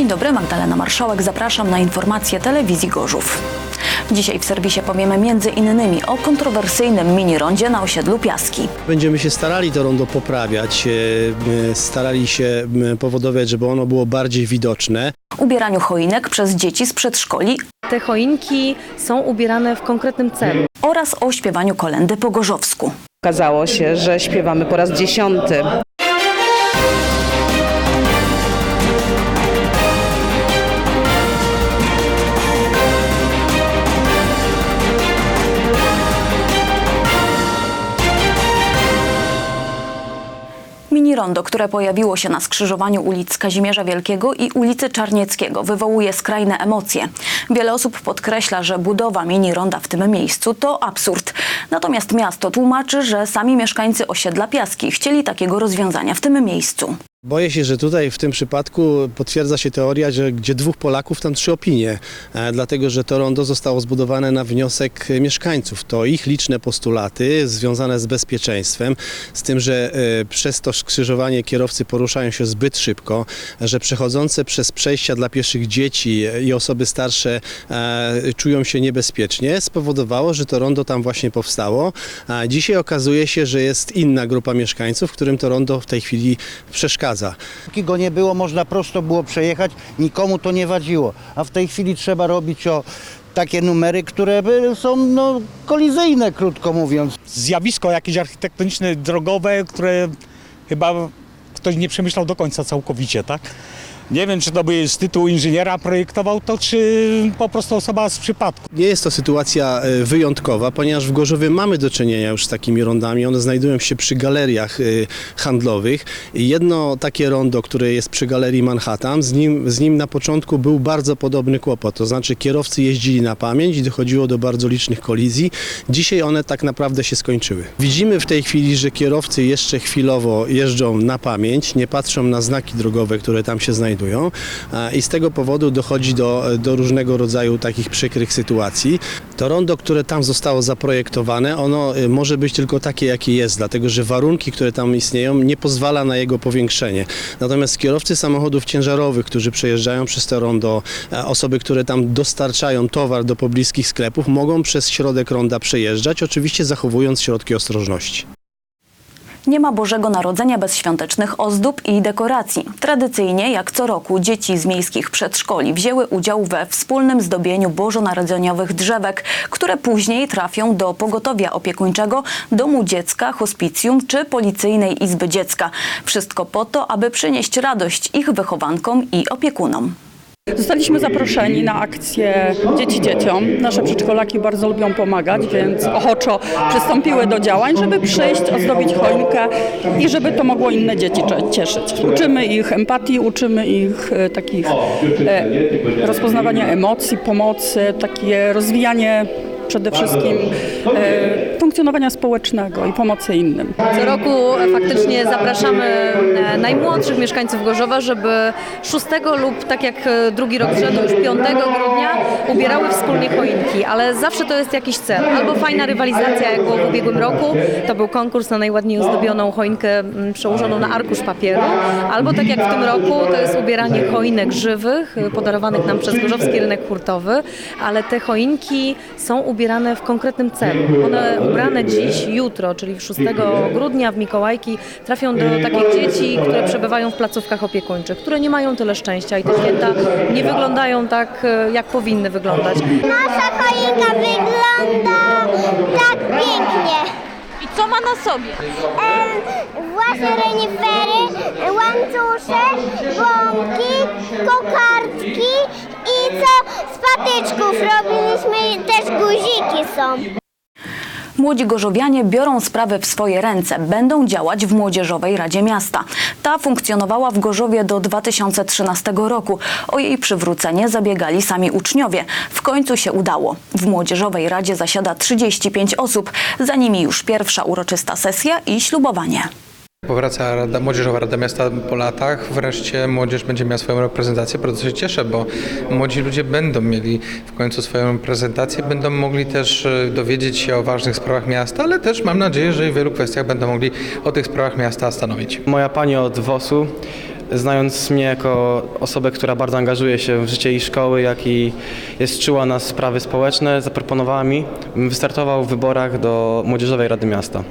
Dzień dobry, Magdalena Marszałek. Zapraszam na informacje telewizji Gorzów. Dzisiaj w serwisie powiemy między innymi o kontrowersyjnym mini-rondzie na osiedlu Piaski. Będziemy się starali to rondo poprawiać, e, e, starali się powodować, żeby ono było bardziej widoczne. Ubieraniu choinek przez dzieci z przedszkoli Te choinki są ubierane w konkretnym celu. oraz o śpiewaniu kolendy po gorzowsku. Okazało się, że śpiewamy po raz dziesiąty. Mini-rondo, które pojawiło się na skrzyżowaniu ulic Kazimierza Wielkiego i ulicy Czarnieckiego wywołuje skrajne emocje. Wiele osób podkreśla, że budowa mini-ronda w tym miejscu to absurd. Natomiast miasto tłumaczy, że sami mieszkańcy osiedla Piaski chcieli takiego rozwiązania w tym miejscu. Boję się, że tutaj w tym przypadku potwierdza się teoria, że gdzie dwóch Polaków, tam trzy opinie, e, dlatego że to rondo zostało zbudowane na wniosek mieszkańców. To ich liczne postulaty związane z bezpieczeństwem, z tym, że e, przez to skrzyżowanie kierowcy poruszają się zbyt szybko, że przechodzące przez przejścia dla pieszych dzieci i osoby starsze e, czują się niebezpiecznie, spowodowało, że to rondo tam właśnie powstało. A dzisiaj okazuje się, że jest inna grupa mieszkańców, którym to rondo w tej chwili przeszkadza. Takiego nie było, można prosto było przejechać, nikomu to nie wadziło. A w tej chwili trzeba robić o takie numery, które są no, kolizyjne, krótko mówiąc. zjawisko jakieś architektoniczne, drogowe, które chyba ktoś nie przemyślał do końca całkowicie, tak? Nie wiem, czy to by z tytułu inżyniera projektował to, czy po prostu osoba z przypadku. Nie jest to sytuacja e, wyjątkowa, ponieważ w Gorzowie mamy do czynienia już z takimi rondami. One znajdują się przy galeriach e, handlowych. Jedno takie rondo, które jest przy galerii Manhattan, z nim, z nim na początku był bardzo podobny kłopot. To znaczy kierowcy jeździli na pamięć i dochodziło do bardzo licznych kolizji. Dzisiaj one tak naprawdę się skończyły. Widzimy w tej chwili, że kierowcy jeszcze chwilowo jeżdżą na pamięć, nie patrzą na znaki drogowe, które tam się znajdują a, i z tego powodu dochodzi do, do różnego rodzaju takich przykrych sytuacji. To rondo, które tam zostało zaprojektowane, ono y, może być tylko takie, jakie jest, dlatego że warunki, które tam istnieją, nie pozwala na jego powiększenie. Natomiast kierowcy samochodów ciężarowych, którzy przejeżdżają przez to rondo, osoby, które tam dostarczają towar do pobliskich sklepów, mogą przez środek ronda przejeżdżać, oczywiście zachowując środki ostrożności. Nie ma Bożego Narodzenia bez świątecznych ozdób i dekoracji. Tradycyjnie, jak co roku, dzieci z miejskich przedszkoli wzięły udział we wspólnym zdobieniu bożonarodzeniowych drzewek, które później trafią do pogotowia opiekuńczego, domu dziecka, hospicjum czy policyjnej izby dziecka. Wszystko po to, aby przynieść radość ich wychowankom i opiekunom. Zostaliśmy zaproszeni na akcję Dzieci Dzieciom. Nasze przedszkolaki bardzo lubią pomagać, więc ochoczo przystąpiły do działań, żeby przyjść, ozdobić choinkę i żeby to mogło inne dzieci cieszyć. Uczymy ich empatii, uczymy ich e, takich e, rozpoznawania emocji, pomocy, takie rozwijanie przede wszystkim e, funkcjonowania społecznego i pomocy innym. Co roku faktycznie zapraszamy e, najmłodszych mieszkańców Gorzowa, żeby 6 lub tak jak e, drugi rok z rzędu już 5 grudnia ubierały wspólnie choinki, ale zawsze to jest jakiś cel. Albo fajna rywalizacja, jak było w ubiegłym roku, to był konkurs na najładniej ozdobioną choinkę mm, przełożoną na arkusz papieru, albo tak jak w tym roku, to jest ubieranie choinek żywych, e, podarowanych nam przez Gorzowski Rynek Hurtowy, ale te choinki są ubierane w konkretnym celu. One ubrane dziś, jutro, czyli 6 grudnia w Mikołajki trafią do takich dzieci, które przebywają w placówkach opiekuńczych, które nie mają tyle szczęścia i te święta nie wyglądają tak, e, jak powinny wyglądać. Nasza choinka wygląda tak pięknie. I co ma na sobie? Em, właśnie renifery, łańcusze, bombki, kokardki co z patyczków robiliśmy też guziki są. Młodzi gorzowianie biorą sprawy w swoje ręce. Będą działać w Młodzieżowej Radzie Miasta. Ta funkcjonowała w Gorzowie do 2013 roku. O jej przywrócenie zabiegali sami uczniowie. W końcu się udało. W Młodzieżowej Radzie zasiada 35 osób. Za nimi już pierwsza uroczysta sesja i ślubowanie. Powraca Rada, Młodzieżowa Rada Miasta po latach. Wreszcie młodzież będzie miała swoją reprezentację. Bardzo się cieszę, bo młodzi ludzie będą mieli w końcu swoją reprezentację, będą mogli też e, dowiedzieć się o ważnych sprawach miasta, ale też mam nadzieję, że w wielu kwestiach będą mogli o tych sprawach miasta stanowić. Moja pani od WOS-u znając mnie jako osobę, która bardzo angażuje się w życie i szkoły, jak i jest czuła na sprawy społeczne, zaproponowała mi, bym wystartował w wyborach do Młodzieżowej Rady Miasta.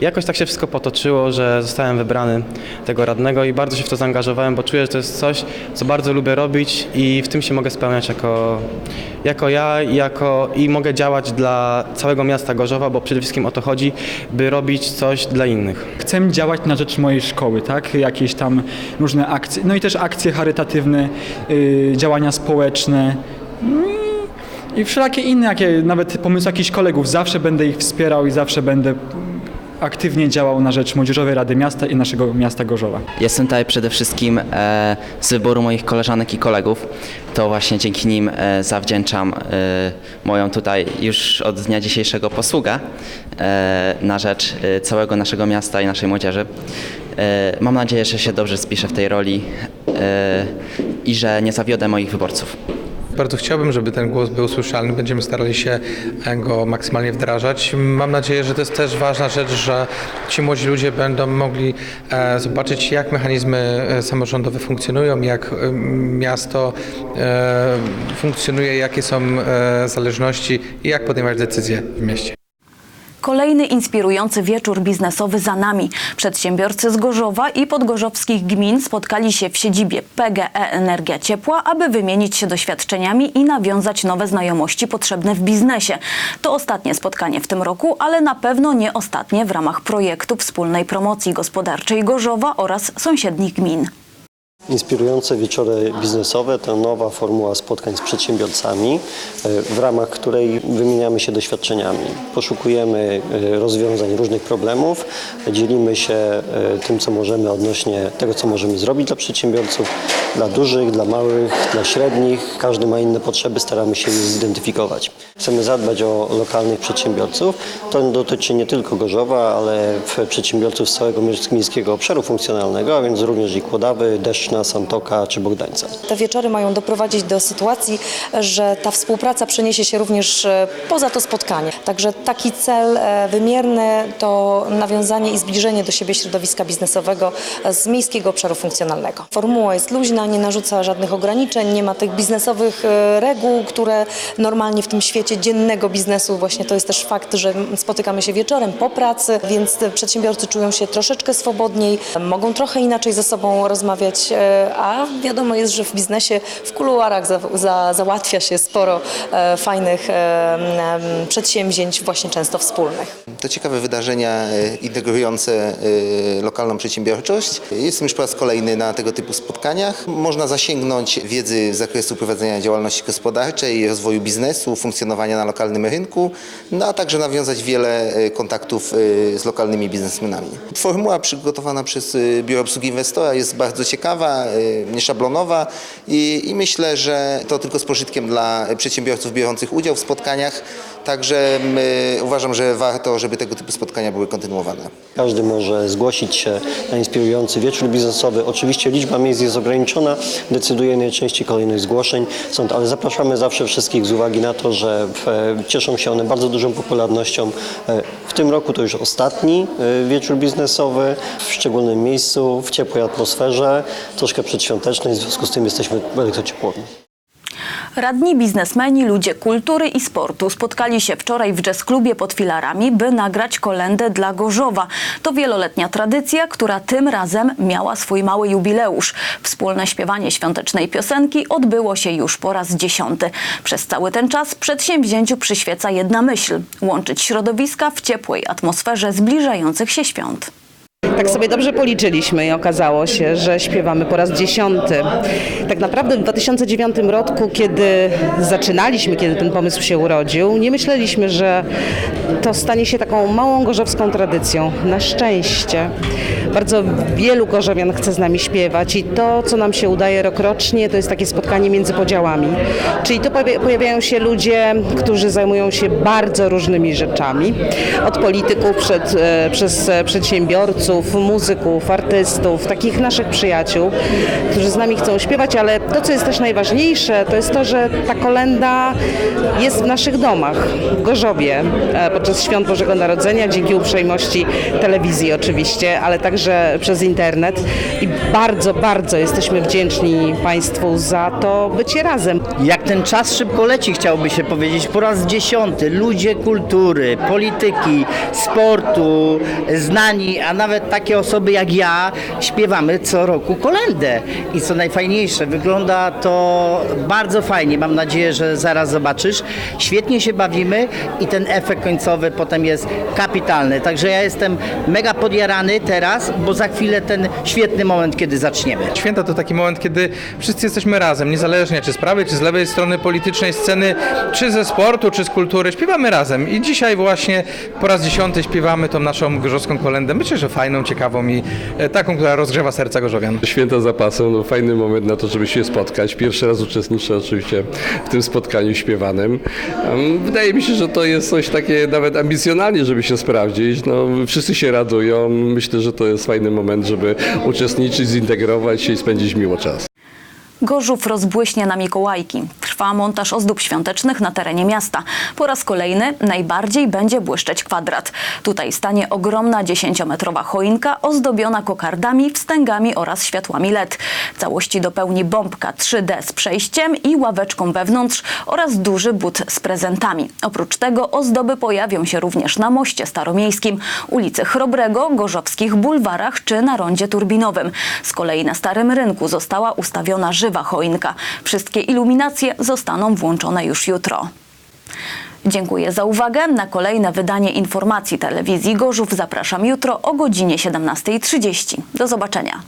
Jakoś tak się wszystko potoczyło, że zostałem wybrany tego radnego i bardzo się w to zaangażowałem, bo czuję, że to jest coś, co bardzo lubię robić i w tym się mogę spełniać jako, jako ja jako, i mogę działać dla całego miasta Gorzowa, bo przede wszystkim o to chodzi, by robić coś dla innych. chcę działać na rzecz mojej szkoły, tak? Jakieś tam różne akcje, no i też akcje charytatywne, y, działania społeczne. i- I wszelakie inne, jakie, nawet pomysły jakichś kolegów, zawsze będę ich wspierał i zawsze będę aktywnie działał na rzecz Młodzieżowej Rady Miasta i naszego miasta Gorzowa. Jestem tutaj przede wszystkim e, z wyboru moich koleżanek i kolegów. To właśnie dzięki nim e, zawdzięczam e, moją tutaj już od dnia dzisiejszego posługę e, na rzecz e, całego naszego miasta i naszej młodzieży. E, mam nadzieję, że się dobrze spiszę w tej roli e, i że nie zawiodę moich wyborców. Bardzo chciałbym, żeby ten głos był słyszalny. Będziemy starali się go maksymalnie wdrażać. Mam nadzieję, że to jest też ważna rzecz, że ci młodzi ludzie będą mogli e, zobaczyć, jak mechanizmy e, samorządowe funkcjonują, jak e, miasto e, funkcjonuje, jakie są e, zależności i jak podejmować decyzje w mieście. Kolejny inspirujący wieczór biznesowy za nami. Przedsiębiorcy z Gorzowa i podgorzowskich gmin spotkali się w siedzibie PGE Energia Ciepła, aby wymienić się doświadczeniami i nawiązać nowe znajomości potrzebne w biznesie. To ostatnie spotkanie w tym roku, ale na pewno nie ostatnie w ramach projektu wspólnej promocji gospodarczej Gorzowa oraz sąsiednich gmin. Inspirujące wieczory biznesowe to nowa formuła spotkań z przedsiębiorcami, e, w ramach której wymieniamy się doświadczeniami. Poszukujemy e, rozwiązań różnych problemów, dzielimy się e, tym, co możemy odnośnie tego, co możemy zrobić dla przedsiębiorców, dla dużych, dla małych, dla średnich. Każdy ma inne potrzeby, staramy się je zidentyfikować. Chcemy zadbać o lokalnych przedsiębiorców. To dotyczy nie tylko Gorzowa, ale przedsiębiorców z całego miejskiego obszaru funkcjonalnego, a więc również i Kłodawy, Deszczna, Santoka czy Bogdańca. Te wieczory mają doprowadzić do sytuacji, że ta współpraca przeniesie się również e, poza to spotkanie. Także taki cel e, wymierny to nawiązanie i zbliżenie do siebie środowiska biznesowego e, z miejskiego obszaru funkcjonalnego. Formuła jest luźna, nie narzuca żadnych ograniczeń, nie ma tych biznesowych reguł, które normalnie w tym świecie dziennego biznesu właśnie to jest też fakt, że spotykamy się wieczorem po pracy, więc przedsiębiorcy czują się troszeczkę swobodniej, mogą trochę inaczej ze sobą rozmawiać, a wiadomo jest, że w biznesie w kuluarach za, za, załatwia się sporo e, fajnych e, przedsięwzięć, właśnie często wspólnych. To ciekawe wydarzenia e, integrujące e, lokalną przedsiębiorczość. Jestem już po raz kolejny na tego typu spotkaniach. Można zasięgnąć wiedzy z zakresu prowadzenia działalności gospodarczej, rozwoju biznesu, funkcjonowania na lokalnym rynku, no a także nawiązać wiele e, kontaktów e, z lokalnymi biznesmenami. Formuła przygotowana przez e, Biuro Obsługi Inwestora jest bardzo ciekawa, e, nieszablonowa i, i myślę, że to tylko z pożytkiem dla przedsiębiorców biorących udział w spotkaniach. Także uważam, że warto, żeby tego typu spotkania były kontynuowane. Każdy może zgłosić się na inspirujący wieczór biznesowy. Oczywiście liczba miejsc jest ograniczona, decyduje najczęściej kolejność zgłoszeń, ale zapraszamy zawsze wszystkich z uwagi na to, że e, cieszą się one bardzo dużą popularnością. E, W tym roku to już ostatni e, wieczór biznesowy w szczególnym miejscu, w ciepłej atmosferze, troszkę przedświątecznej, w związku z tym jesteśmy w elektrociepłowni. Radni biznesmeni, ludzie kultury i sportu spotkali się wczoraj w jazz klubie pod filarami, by nagrać kolendę dla Gorzowa. To wieloletnia tradycja, która tym razem miała swój mały jubileusz. Wspólne śpiewanie świątecznej piosenki odbyło się już po raz dziesiąty. Przez cały ten czas przedsięwzięciu przyświeca jedna myśl – łączyć środowiska w ciepłej atmosferze zbliżających się świąt. Tak sobie dobrze policzyliśmy i okazało się, że śpiewamy po raz dziesiąty. Tak naprawdę w 2009 roku, kiedy zaczynaliśmy, kiedy ten pomysł się urodził, nie myśleliśmy, że to stanie się taką małą gorzowską tradycją. Na szczęście bardzo wielu gorzowian chce z nami śpiewać i to, co nam się udaje rokrocznie, to jest takie spotkanie między podziałami. Czyli tu pojawi- pojawiają się ludzie, którzy zajmują się bardzo różnymi rzeczami. Od polityków przed, e, przez e, przedsiębiorców, muzyków, artystów, takich naszych przyjaciół, którzy z nami chcą śpiewać, ale to, co jest też najważniejsze, to jest to, że ta kolenda jest w naszych domach, w Gorzowie, e, podczas Świąt Bożego Narodzenia, dzięki uprzejmości telewizji oczywiście, ale także przez internet. I bardzo, bardzo jesteśmy wdzięczni Państwu za to bycie razem. Jak ten czas szybko leci, chciałoby się powiedzieć, po raz dziesiąty. Ludzie kultury, polityki, sportu, znani, a nawet takie osoby jak ja śpiewamy co roku kolendę. I co najfajniejsze, wygląda to bardzo fajnie. Mam nadzieję, że zaraz zobaczysz. Świetnie się bawimy i ten efekt końcowy potem jest kapitalny. Także ja jestem mega podjarany teraz, bo za chwilę ten świetny moment, kiedy zaczniemy. Święta to taki moment, kiedy wszyscy jesteśmy razem, niezależnie czy z prawej, czy z lewej strony politycznej sceny, czy ze sportu, czy z kultury, śpiewamy razem. I dzisiaj właśnie po raz dziesiąty śpiewamy tą naszą gorzowską kolendę. Myślę, że fajną, ciekawą i e, taką, która rozgrzewa serca gorzowian. Święta za pasem, no fajny moment na to, żeby się spotkać. Pierwszy raz uczestniczę oczywiście w tym spotkaniu śpiewanym. Wydaje mi się, że to jest coś takie nawet ambicjonalnie, żeby się sprawdzić. No, wszyscy się radują. Myślę, że to jest fajny moment, żeby uczestniczyć, zintegrować się i spędzić miło czas. Gorzów rozbłyśnie na Mikołajki. Trwa montaż ozdób świątecznych na terenie miasta. Po raz kolejny najbardziej będzie błyszczeć kwadrat. Tutaj stanie ogromna 10-metrowa choinka ozdobiona kokardami, wstęgami oraz światłami LED. Całości dopełni bombka 3D z przejściem i ławeczką wewnątrz oraz duży but z prezentami. Oprócz tego ozdoby pojawią się również na moście staromiejskim, ulicy Chrobrego, Gorzowskich bulwarach czy na rondzie turbinowym. Z kolei na Starym Rynku została ustawiona żywa choinka. Wszystkie iluminacje zostaną włączone już jutro. Dziękuję za uwagę. Na kolejne wydanie informacji telewizji Gorzów zapraszam jutro o godzinie 17.30. Do zobaczenia.